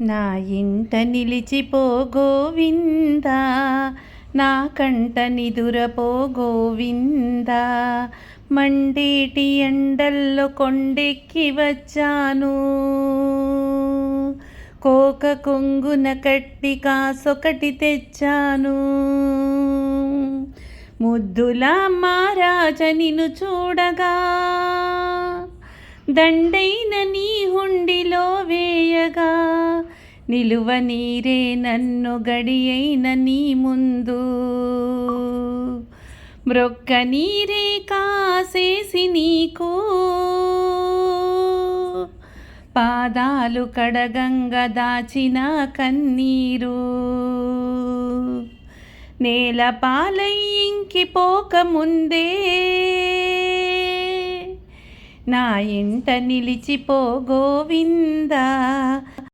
నా ఇంట నిలిచిపో గోవింద నా కంట నిదురపో గోవింద మండేటి ఎండల్లో కొండెక్కి వచ్చాను. కోక కొంగున కట్టి కాసొకటి తెచ్చాను. ముద్దుల మారాజ నిన్ను చూడగా దండైన నీ హుండి నిలువ నీరే నన్ను గడియైన నీ ముందు. మ్రొక్క నీరే కాసేసి నీకు. పాదాలు కడగంగ దాచిన కన్నీరు. నేల పాలై ఇంకిపోకముందే నా ఇంట నిలిచిపో గోవింద.